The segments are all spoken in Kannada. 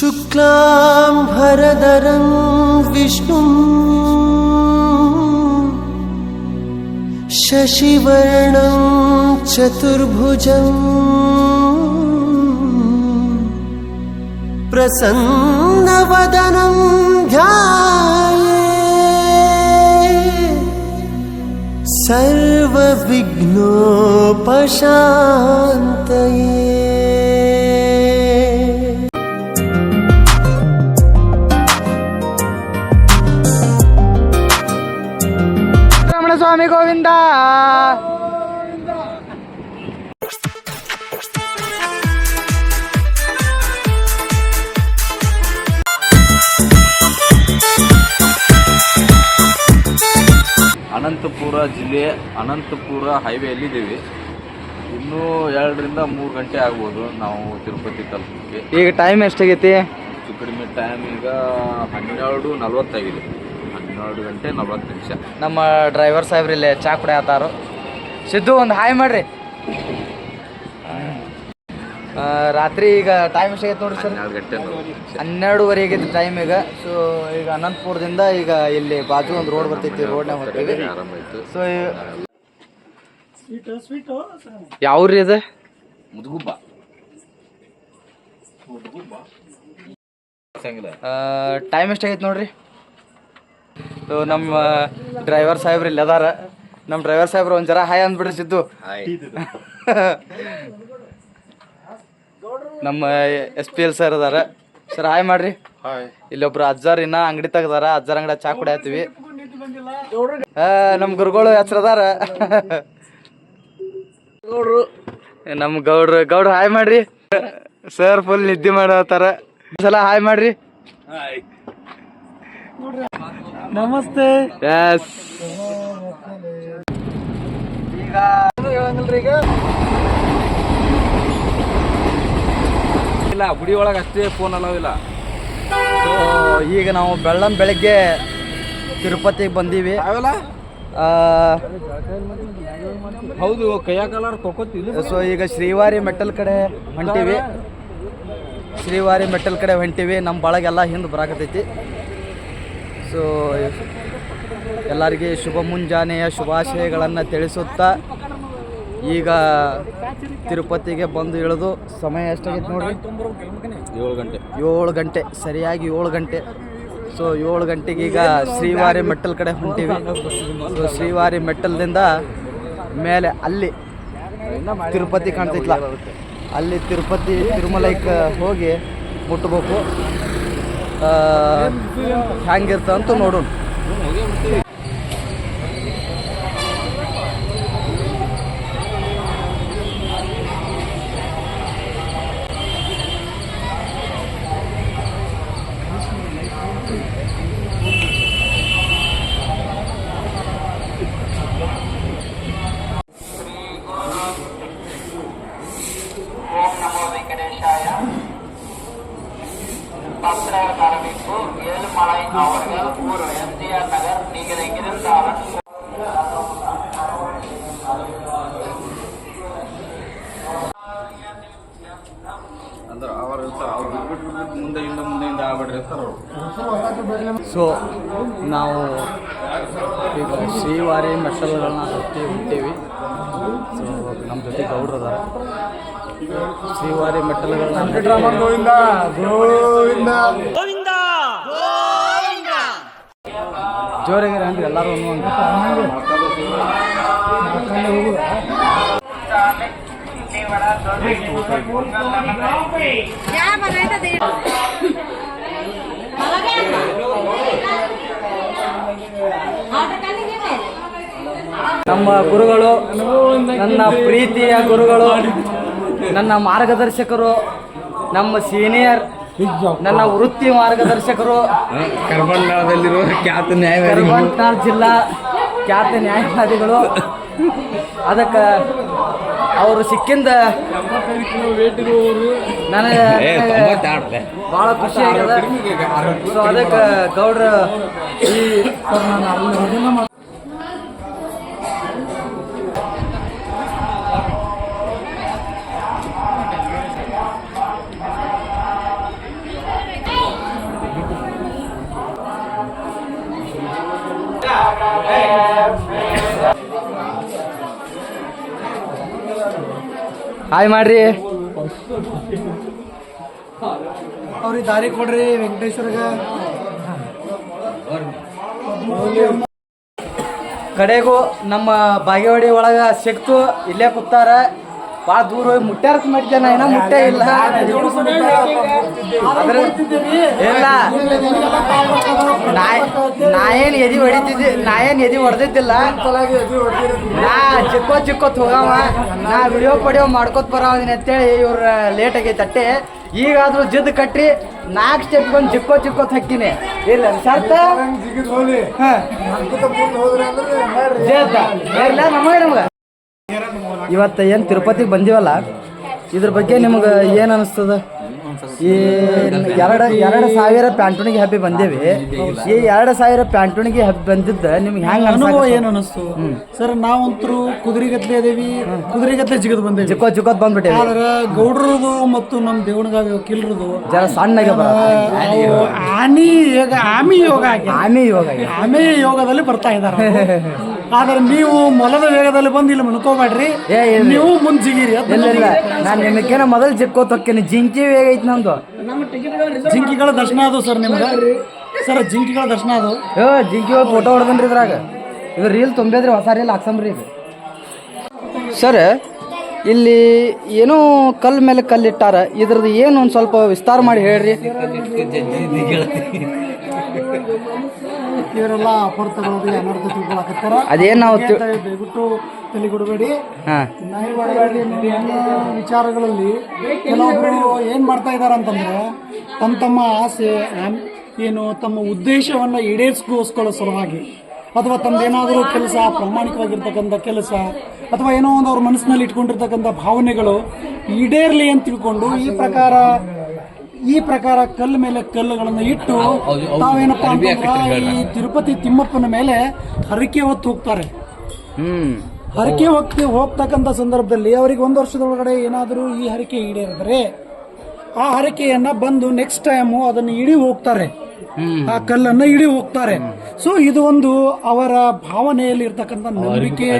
शुक्लाम्भरधरं विष्णुम् शशिवर्णं चतुर्भुजम् प्रसन्नवदनं ध्याये सर्वविघ्नोपशान्तये ಅನಂತಪುರ ಜಿಲ್ಲೆ ಅನಂತಪುರ ಹೈವೇಯಲ್ಲಿದ್ದೀವಿ. ಇನ್ನೂ ಎರಡರಿಂದ ಮೂರು ಗಂಟೆ ಆಗ್ಬೋದು ನಾವು ತಿರುಪತಿ ತಲುಪಕ್ಕೆ ಈಗ ಟೈಮ್ ಎಷ್ಟಾಗೈತಿ? ಹೆಚ್ಚು ಕಡಿಮೆ ಟೈಮ್ ಈಗ ಹನ್ನೆರಡು ನಲ್ವತ್ತಾಗಿದೆ. ಹನ್ನೆರಡು ಗಂಟೆ ನಲ್ವತ್ತು ನಿಮಿಷ. ನಮ್ಮ ಡ್ರೈವರ್ ಸಾಹೇಬ್ರು ಇಲ್ಲೇ ಚಾ ಕುಡಿಯತ್ತಾರು. ಸಿದ್ದು ಒಂದು ಹಾಯ್ ಮಾಡ್ರಿ. ರಾತ್ರಿ ಈಗ ಟೈಮ್ ಎಷ್ಟಾಗೈತೆ ನೋಡ್ರಿ ಸರ್? ಹನ್ನೆರಡು ಗಂಟೆ ಹನ್ನೆರಡುವರೆ ಆಗೈತಿ ಟೈಮ್ ಈಗ. ಸೊ ಈಗ ಅನಂತಪುರದಿಂದ ಈಗ ಇಲ್ಲಿ ಬಾಜು ಒಂದು ರೋಡ್ ಬರ್ತೈತಿ ರೋಡ್ನಾಗ ಹೋಗ್ತೀವಿ. ಸೊ ಯಾವ್ರಿ ಇದು ಮುದುಗುಬ್ಬ. ಟೈಮ್ ಎಷ್ಟಾಗೈತೆ ನೋಡ್ರಿ? ಸೊ ನಮ್ಮ ಡ್ರೈವರ್ ಸಾಹೇಬ್ರು ಇಲ್ಲಿ ಅದಾರ. ನಮ್ಮ ಡ್ರೈವರ್ ಸಾಹೇಬ್ರು ಒಂದು ಜರ ಹಾಯ್ ಅಂದ್ಬಿಡ್ರಿ ಸಿದ್ದು. ಹಾಯ್ ನಮ್ಮ ಎಸ್ ಪಿ ಎಲ್ ಸರ್ ಅದಾರ ಸರ್ ಹಾಯ್ ಮಾಡ್ರಿ. ಹಾಯ್ ಇಲ್ಲೊಬ್ರು ಅಜ್ಜಾರ್ ಇನ್ನ ಅಂಗಡಿ ತೆಗ್ದಾರ. ಅಜ್ಜಾರ್ ಅಂಗಡಿ ಚಾ ಕುಡಿಯತ್ತೀವಿ ನಮ್ ನಮ್ಮ ಗುರುಗಳು ಗೌಡ್ರು ನಮ್ಮ ಗೌಡ್ರು ಗೌಡ್ರು ಹಾಯ್ ಮಾಡ್ರಿ. ಸರ್ ಫುಲ್ ನಿದ್ದೆ ಮಾಡತ್ತಾರ ಸಲ ಹಾಯ್ ಮಾಡ್ರಿ. ನಮಸ್ತೆ. ಈಗ ಹೇಳಂಗಿಲ್ರಿ ಈಗ ಇಲ್ಲ ಗುಡಿ ಒಳಗೆ ಅಷ್ಟೇ ಫೋನ್ ಅಲಾವಿಲ್ಲ ಸೊ ಈಗ ನಾವು ಬೆಳ್ಳಂ ಬೆಳಗ್ಗೆ ತಿರುಪತಿಗೆ ಬಂದೀವಿ. ಹೌದು ಕೈಯ ಕಲರ್ ಸೊ ಈಗ ಶ್ರೀವಾರಿ ಮೆಟ್ಟಲ್ ಕಡೆ ಹೊಂಟಿವಿ. ಶ್ರೀವಾರಿ ಮೆಟ್ಟಲ್ ಕಡೆ ಹೊಂಟಿವಿ. ನಮ್ಮ ಬಳಗೆಲ್ಲ ಹಿಂದೆ ಬರಾಕತೈತಿ ಸೊ ಎಲ್ಲರಿಗೆ ಶುಭ ಮುಂಜಾನೆಯ ಶುಭಾಶಯಗಳನ್ನು ತಿಳಿಸುತ್ತಾ ಈಗ ತಿರುಪತಿಗೆ ಬಂದು ಇಳಿದು ಸಮಯ ಎಷ್ಟಾಗಿತ್ತು ನೋಡಿ. ಏಳು ಗಂಟೆ. ಏಳು ಗಂಟೆ ಸರಿಯಾಗಿ ಏಳು ಗಂಟೆ. ಸೊ ಏಳು ಗಂಟೆಗೆ ಈಗ ಶ್ರೀವಾರಿ ಮೆಟ್ಟಲ್ ಕಡೆ ಹೊಂಟಿವಿ. ಸೊ ಶ್ರೀವಾರಿ ಮೆಟ್ಟಲ್ದಿಂದ ಮೇಲೆ ಅಲ್ಲಿ ತಿರುಪತಿ ಕಾಣ್ತೈತ್ಲ. ಅಲ್ಲಿ ತಿರುಪತಿ ತಿರುಮಲೈಕ್ ಹೋಗಿ ಮುಟ್ಟಬೇಕು ಹ್ಯಾಂಗಿರ್ತ ಅಂತ ನೋಡೋಣ. ನಾವು ಈಗ ಶ್ರೀವಾರಿ ಮೆಟ್ಟಲುಗಳನ್ನ ಹತ್ತಿ ಹೊಂಟೀವಿ. ಸೊ ನಮ್ಮ ಜೊತೆ ಗೌಡ್ರು ಅದಾರ ಶ್ರೀವಾರಿ ಗೋವಿಂದ. ಜೋರಾಗಿರ ಅಂದ್ರೆ ಎಲ್ಲರೂ ಅನ್ನುವಂಥ Ya, ನಮ್ಮ ಗುರುಗಳು ನನ್ನ ಪ್ರೀತಿಯ ಗುರುಗಳು ನನ್ನ ಮಾರ್ಗದರ್ಶಕರು ನಮ್ಮ ಸೀನಿಯರ್ ನನ್ನ ವೃತ್ತಿ ಮಾರ್ಗದರ್ಶಕರು. ಕರ್ಮಂಡಲದಲ್ಲಿರುವ ಖ್ಯಾತ ನ್ಯಾಯವಾದಿ ಕರ್ಮಂಟ್ನಾಳ್ ಜಿಲ್ಲಾ ಖ್ಯಾತ ನ್ಯಾಯವಾದಿಗಳು. ಅದಕ್ಕೆ ಅವರು ಸಿಕ್ಕಿಂದ ನನಗೆ ಭಾಳ ಖುಷಿ ಆಗ್ಯದ ಸೊ ಅದಕ್ಕೆ ಗೌಡ್ರ ಈ ಹಾಯ್ ಮಾಡ್ರಿ ಅವ್ರಿಗೆ ದಾರಿ ಕೊಡ್ರಿ ವೆಂಕಟೇಶ್ವರಗ. ಕಡೆಗೂ ನಮ್ಮ ಬಾಗೇವಾಡಿ ಒಳಗ ಸಿಕ್ತು ಇಲ್ಲೇ ಕೂತಾರ. ಭಾಳ ದೂರ ಹೋಗಿ ಮುಟ್ಟ್ಯಾರ ಮಾಡಿದ್ದೆ ನಾ ಏನೋ ಮುಟ್ಟೆ ಇಲ್ಲ. ಇಲ್ಲ. ನಾ ಏನು ಎದಿ ಹೊಡಿತಿದ್ದೆ ನಾ ಏನು ಎದಿ ಹೊಡೆದಿದ್ದಿಲ್ಲ. ನಾ ಚಿಕ್ಕೋ ಚಿಕ್ಕೋತ್ ಹೋಗವ ನಾ ವಿಡಿಯೋ ಪಡಿಯೋ ಮಾಡ್ಕೋತ ಬರವಿನ ಅಂತೇಳಿ ಇವ್ರ ಲೇಟ್ ಆಗೈತೆ ಅಟ್ಟೆ. ಈಗಾದ್ರೂ ಜಿದ್ ಕಟ್ಟಿ ನಾಲ್ಕು ಸ್ಟೆಪ್ ಬಂದು ಚಿಕ್ಕೋ ಚಿಕ್ಕೋತ್ ಹಾಕಿನಿ ಇಲ್ಲ ಸರ್ತ ನಮಗೆ ನಮ್ಗೆ. ಇವತ್ತು ಏನು ತಿರುಪತಿಗೆ ಬಂದೀವಲ್ಲ? ಇದ್ರ ಬಗ್ಗೆ ನಿಮ್ಗೆ ಏನು ಅನಿಸ್ತದ? ಈ ಎರಡು ಎರಡು ಸಾವಿರ ಪ್ಯಾಂಟುಣಿಗೆ ಹಬ್ಬಿ ಬಂದೇವಿ. ಈ ಎರಡು ಸಾವಿರ ಪ್ಯಾಂಟುಣಿಗೆ ಹಬ್ಬಿ ಬಂದಿದ್ದ ನಿಮ್ಗೆ ಹೆಂಗೆ ಅನುಭವ ಏನು ಅನಿಸ್ತು? ಸರ್ ನಾವಂತರೂ ಕುದುರೆಗತ್ಲೆ ಅದೇವಿ. ಕುದುರೆಗತ್ಲೆ ಜಿಗದ್ ಬಂದೇವಿ. ಚಿಕ್ಕೋ ಚಿಕ್ಕೋತ್ ಬಂದ್ಬಿಟ್ಟೆ ಆದ್ರೆ ಗೌಡ್ರದು ಮತ್ತು ನಮ್ಮ ದೇವಣಗಾವಿ ಕಿಲ್ರದು ಜರ ಸಣ್ಣಗೆ ಆನಿ ಯೋಗ ಆಮಿ ಯೋಗ ಆಮಿ ಯೋಗ ಆಮಿ ಯೋಗದಲ್ಲಿ ಬರ್ತಾ ಇದಾರೆ ಆದ್ರೆ ನೀವು ಮೊಲದ ವೇಗದಲ್ಲಿ ಬಂದು ಇಲ್ಲಿ ಮುನ್ಕೋಬೇಡ್ರಿ ಏ. ನೀವು ಮುಂದ್ ಜಿಗಿರಿ ಅದ್ ಇಲ್ಲ ಇಲ್ಲ. ನಾನು ನಿಮಗೆ ಮೊದಲು ಚಿಕ್ಕೋತ್ ಜಿಂಕಿ ವೇಗ ಐತಿ ನಮ್ದು ಜಿಂಕಿಗಳ ದರ್ಶನ ಅದು ಸರ್ ನಿಮ್ಗೆ. ಸರ್. ಜಿಂಕಿಗಳ ದರ್ಶನ ಅದು. ಏ ಜಿಂಕಿ ಹೋಗಿ ಫೋಟೋ ಹೊಡೆದನ್ರಿ ಇದ್ರಾಗ. ಇದು ರೀಲ್ ತುಂಬಿದ್ರಿ ಹೊಸ ರೀಲ್ ಹಾಕ್ಸಂಬ್ರಿ ಇದು. ಸರ್ ಇಲ್ಲಿ ಏನೋ ಕಲ್ ಮೇಲೆ ಕಲ್ಲಿಟ್ಟಾರ ಇದ್ರದ್ದು ಏನು ಒಂದು ಸ್ವಲ್ಪ ವಿಸ್ತಾರ ಮಾಡಿ ಹೇಳ್ರಿ. ಇವರೆಲ್ಲ ತಗೊಳ್ಳೋದು ಅನರ್ಥ ತಿಳ್ಕೊಳಕತ್ತಾರ ಅದೇನ್ ನಾವು ತಿ- ದಯವಿಟ್ಟು ತಲೆಗೊಡಬೇಡಿ ಹಾಂ. ನಾಯಿ ಒಳಗಾಗಿ ಎಲ್ಲ ವಿಚಾರಗಳಲ್ಲಿ ಕೆಲವೊಬ್ರು ಏನ್ ಮಾಡ್ತಾ ಇದಾರೆ ಅಂತಂದ್ರೆ ತಮ್ಮ ತಮ್ಮ ಆಸೆ ಆಮ್- ಏನು ತಮ್ಮ ಉದ್ದೇಶವನ್ನ ಈಡೇರಿಸ್ಕೋಸ್ಕೊಳ್ಳೋ ಸಲುವಾಗಿ ಅಥವಾ ತಮ್ಮದೇನಾದರೂ ಕೆಲಸ ಪ್ರಾಮಾಣಿಕವಾಗಿರ್ತಕ್ಕಂಥ ಕೆಲಸ ಅಥವಾ ಏನೋ ಒಂದು ಅವ್ರ ಮನಸ್ಸಿನಲ್ಲಿ ಇಟ್ಕೊಂಡಿರ್ತಕ್ಕಂಥ ಭಾವನೆಗಳು ಈಡೇರ್ಲಿ ಅಂತ ತಿಳ್ಕೊಂಡು ಈ ಪ್ರಕಾರ ಈ ಪ್ರಕಾರ ಕಲ್ಲು ಮೇಲೆ ಕಲ್ಲುಗಳನ್ನು ಇಟ್ಟು ತಾವೇನಪ್ಪ ಅಂತಂದ್ರೆ ಈ ತಿರುಪತಿ ತಿಮ್ಮಪ್ಪನ ಮೇಲೆ ಹರಕೆ ಹೊತ್ತು ಹೋಗ್ತಾರೆ. ಹರಕೆ ಹೋಗ್ತಿ ಹೋಗ್ತಕ್ಕಂಥ ಸಂದರ್ಭದಲ್ಲಿ ಅವರಿಗೆ ಒಂದು ವರ್ಷದೊಳಗಡೆ ಏನಾದರೂ ಈ ಹರಕೆ ಈಡೇರಿದ್ರೆ ಆ ಹರಕೆಯನ್ನ ಬಂದು ನೆಕ್ಸ್ಟ್ ಟೈಮು ಅದನ್ನು ಇಡಿ ಹೋಗ್ತಾರೆ. ಆ ಕಲ್ಲನ್ನ ಇಡಿ ಹೋಗ್ತಾರೆ. ಸೊ ಇದು ಒಂದು ಅವರ ಭಾವನೆಯಲ್ಲಿ ಇರ್ತಕ್ಕಂಥ ನಂಬಿಕೆ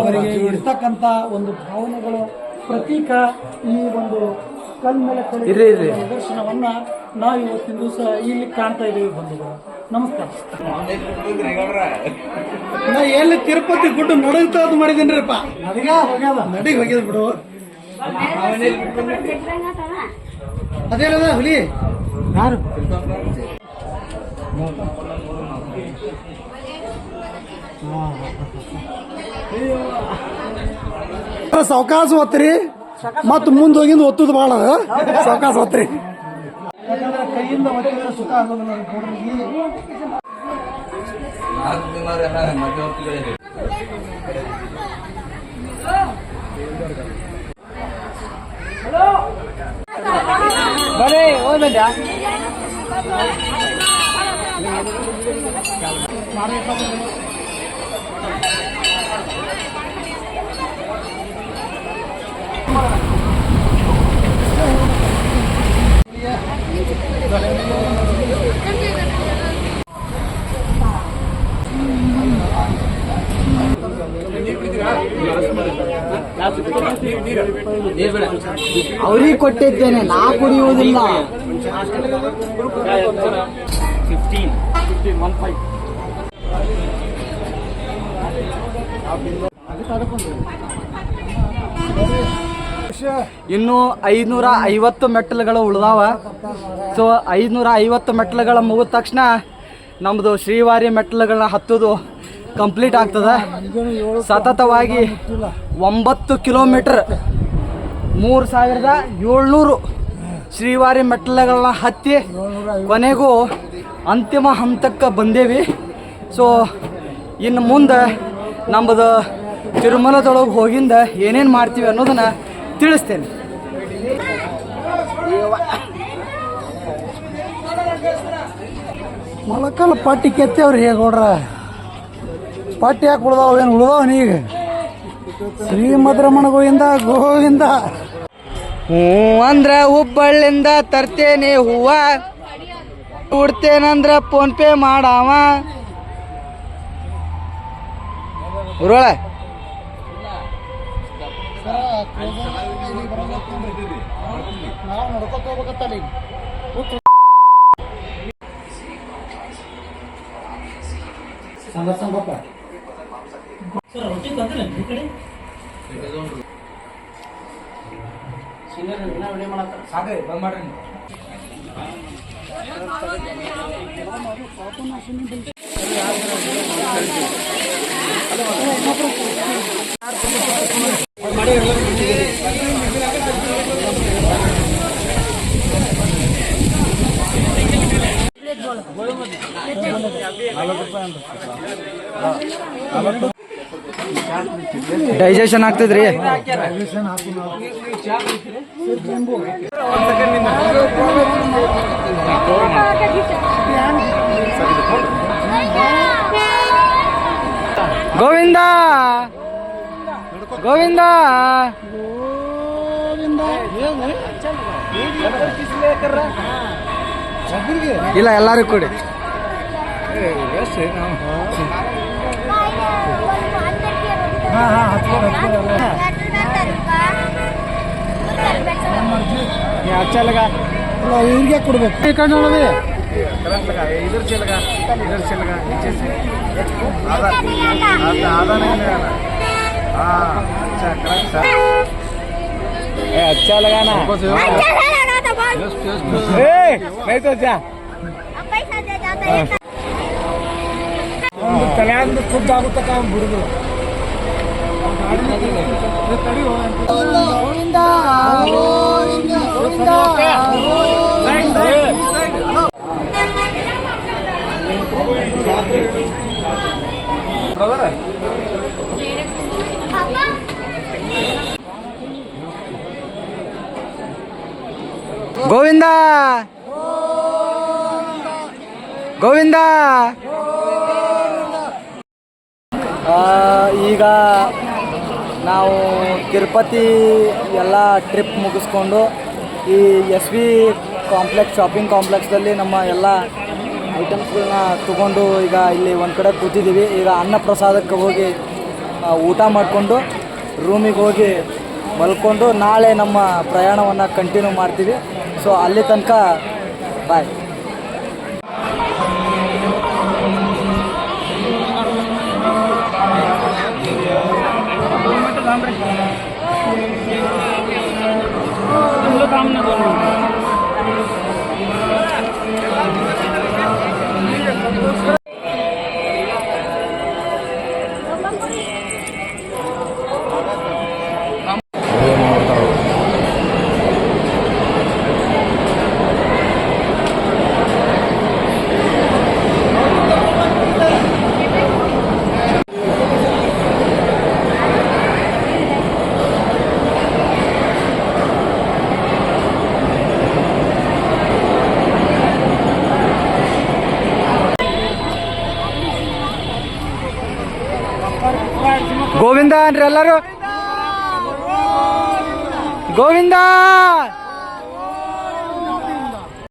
ಅವರಿಗೆ ಇರ್ತಕ್ಕಂಥ ಒಂದು ಭಾವನೆಗಳ ಪ್ರತೀಕ ಈ ಒಂದು ಕಲ್ ಮೇಲೆ ಕಲ್ಲು ಇರ್ರಿ, ಇರ್ರಿ. ನಿದರ್ಶನವನ್ನ ನಾವು ಇವತ್ತಿನ ದಿವಸ ಇಲ್ಲಿ ಕಾಣ್ತಾ ಇದ್ದೀವಿ ಬಂಧುಗಳು. ನಮಸ್ಕಾರ. ನಾ ಎಲ್ಲಿ ತಿರುಪತಿ ಗುಡ್ಡ ನಡುಗ್ತಾ ಅದು ಮಾಡಿದೇನ್ರಿಪ್ಪ. ನಡಿಗ ಹೋಗ್ಯದ ನಡಿಗೆ ಹೋಗ್ಯದ ಬಿಡು. ಅದೇನದ ಹುಲಿ. ಯಾರು? ಸಾವಕಾಶ ಹೊತ್ರಿ. ಮತ್ ಮುಂದೆ ಹೋಗಿಂದ ಒತ್ತುದು ಭಾಳ ಸಾವಕಾಶ ಹೊತ್ರಿ. ಯಾಕಂದ್ರೆ ಕೈಯಿಂದ ಒತ್ತಿದ್ರೆ ಅವ್ರಿಗೆ ಕೊಟ್ಟಿದ್ದೇನೆ ನಾ ಕುಡಿಯುವುದಿಲ್ಲ ಇನ್ನು ಐನೂರ ಐವತ್ತು ಮೆಟ್ಟಲುಗಳು ಉಳಿದಾವ. ಸೊ ಐನೂರ ಐವತ್ತು ಮೆಟ್ಟಲುಗಳ ಮುಗಿದ ತಕ್ಷಣ ನಮ್ಮದು ಶ್ರೀವಾರಿ ಮೆಟ್ಟಲುಗಳನ್ನ ಹತ್ತೋದು ಕಂಪ್ಲೀಟ್ ಆಗ್ತದೆ. ಸತತವಾಗಿ ಒಂಬತ್ತು ಕಿಲೋಮೀಟ್ರ್ ಮೂರು ಸಾವಿರದ ಏಳ್ನೂರು ಶ್ರೀವಾರಿ ಮೆಟ್ಟಲುಗಳನ್ನ ಹತ್ತಿ ಕೊನೆಗೂ ಅಂತಿಮ ಹಂತಕ್ಕೆ ಬಂದೇವಿ. ಸೊ ಇನ್ನು ಮುಂದೆ ನಮ್ಮದು ತಿರುಮಲದೊಳಗೆ ಹೋಗಿಂದ ಏನೇನು ಮಾಡ್ತೀವಿ ಅನ್ನೋದನ್ನು ತಿಳಿಸ್ತೇನೆ. ಮೊಳಕಲ್ ಪಟ್ಟಿ ಕೆತ್ತೇವ್ರಿ ಗೌಡ್ರ ಪಟ್ಟಿ ಯಾಕೆ ಉಳ್ದಾವ ಏನು ಉಳ್ದಾವ ನೀಗ ಶ್ರೀಮದ್ರಮಣ ಗೋವಿಂದ ಗೋವಿಂದ. ಹ್ಞೂ ಅಂದ್ರೆ ಹುಬ್ಬಳ್ಳಿಂದ ತರ್ತೇನೆ ಹೂವ. ಉಡ್ತೇನಂದ್ರ ಫೋನ್ ಪೇ ಮಾಡಾವ. ಉರೋಳ ನಡ್ಕೊತ ಹೋಗ್ಬೇಕತ್ತಲ್ಲ ಈಗ ಸಂಗ ಸಂಗಪ್ಪ ಸಾಕ್ರಿ ಬಂದ್ ಮಾಡ್ರಿ Digestion ಆಗ್ತದ್ರಿ. ಗೋವಿಂದ! ಗೋವಿಂದ! ಇಲ್ಲ ಎಲ್ಲರಿಗೂ ಕೂಡಿ. अच्छा लगा। हेलो इनके कुड़बे कहाँ जाना है करंट लगा। है इधर से लगा इधर से लगा नीचे से आधा आधा आधा नहीं लगाना हाँ। अच्छा करंट सा अच्छा लगा ना अच्छा लगा तो नहीं तो जा ಒಂದು ತಲೆಯಿಂದ ಖುದ್ದು ಆಗುತ್ತಕ್ಕ ಅವ್ನು ಬಿಡುದು ಗೋವಿಂದ ಗೋವಿಂದ ತಿರುಪತಿ ಎಲ್ಲ ಟ್ರಿಪ್ ಮುಗಿಸ್ಕೊಂಡು ಈ ಎಸ್ ವಿ ಕಾಂಪ್ಲೆಕ್ಸ್ ಶಾಪಿಂಗ್ ಕಾಂಪ್ಲೆಕ್ಸ್ದಲ್ಲಿ ನಮ್ಮ ಎಲ್ಲ ಐಟಮ್ಸ್ಗಳನ್ನ ತಗೊಂಡು ಈಗ ಇಲ್ಲಿ ಒಂದು ಕಡೆ ಕೂತಿದ್ದೀವಿ ಈಗ ಅನ್ನ ಪ್ರಸಾದಕ್ಕೆ ಹೋಗಿ ಊಟ ಮಾಡಿಕೊಂಡು ರೂಮಿಗೆ ಹೋಗಿ ಮಲ್ಕೊಂಡು ನಾಳೆ ನಮ್ಮ ಪ್ರಯಾಣವನ್ನು ಕಂಟಿನ್ಯೂ ಮಾಡ್ತೀವಿ. ಸೊ ಅಲ್ಲಿ ತನಕ ಬಾಯ್ আমরা এগুলো দাম না। বলুন ಗೋವಿಂದ ಅನ್ರಿ ಎಲ್ಲರೂ ಗೋವಿಂದ